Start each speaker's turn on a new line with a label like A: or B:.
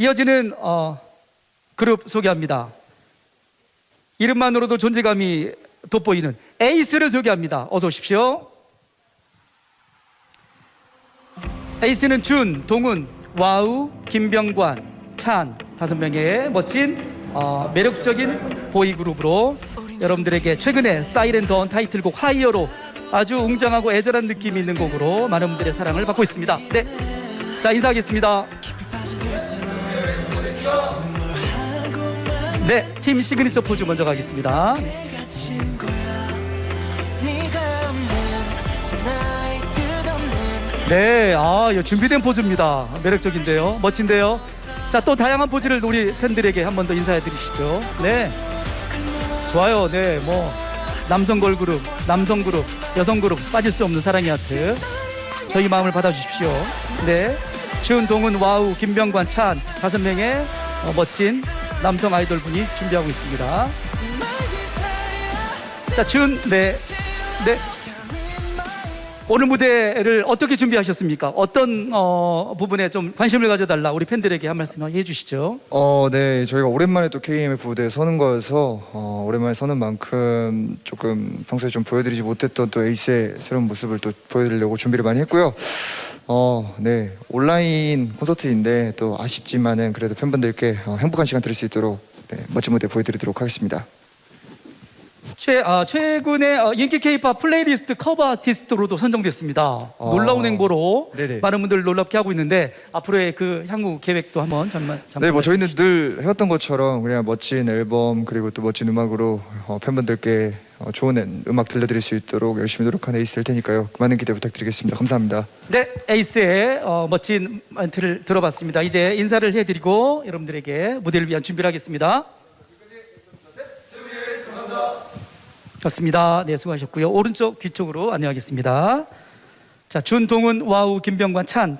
A: 이어지는 어, 그룹 소개합니다. 이름만으로도 존재감이 돋보이는 에이스를 소개합니다. 어서 오십시오. 에이스는 준, 동훈, 와우, 김병관, 찬 다섯 명의 멋진 어, 매력적인 보이 그룹으로 여러분들에게 최근에 사이렌던 타이틀곡 하이어로 아주 웅장하고 애절한 느낌이 있는 곡으로 많은 분들의 사랑을 받고 있습니다. 네, 자 인사하겠습니다. 네, 팀 시그니처 포즈 먼저 가겠습니다. 네, 아, 준비된 포즈입니다. 매력적인데요. 멋진데요. 자, 또 다양한 포즈를 우리 팬들에게 한 번 더 인사해 드리시죠. 네. 좋아요. 네, 뭐, 남성 걸그룹, 남성 그룹, 여성 그룹, 빠질 수 없는 사랑의 하트. 저희 마음을 받아주십시오. 네. 준, 동훈, 와우, 김병관, 찬, 다섯 명의 어, 멋진 남성 아이돌 분이 준비하고 있습니다. 자, 준, 네. 네. 오늘 무대를 어떻게 준비하셨습니까? 어떤 어, 부분에 좀 관심을 가져달라 우리 팬들에게 한 말씀 해주시죠.
B: 어, 네. 저희가 오랜만에 또 KMF 무대에 서는 거여서 어, 오랜만에 서는 만큼 조금 평소에 좀 보여드리지 못했던 또 에이스의 새로운 모습을 또 보여드리려고 준비를 많이 했고요. 어, 네. 온라인 콘서트인데 또 아쉽지만은 그래도 팬분들께 어, 행복한 시간 드릴 수 있도록 네, 멋진 무대 보여드리도록 하겠습니다.
A: 최, 아, 최근에 어, 인기 K-팝 플레이리스트 커버 아티스트로도 선정됐습니다. 놀라운 행보로
B: 네네.
A: 많은 분들 놀랍게 하고 있는데 앞으로의 그 향후 계획도 한번 잠깐 잠깐
B: 네, 뭐 저희는 늘 해왔던 것처럼 그냥 멋진 앨범 그리고 또 멋진 음악으로 어, 팬분들께 어, 좋은 음- 음악 들려드릴 수 있도록 열심히 노력하는 에이스 될 테니까요. 많은 기대 부탁드리겠습니다. 감사합니다.
A: 네, 에이스의 어, 멋진 멘트를 들어봤습니다. 이제 인사를 해드리고 여러분들에게 무대를 위한 준비를 하겠습니다. 좋습니다. 네, 수고하셨고요. 오른쪽 뒤쪽으로 안내하겠습니다. 자, 준동훈, 와우, 김병관, 찬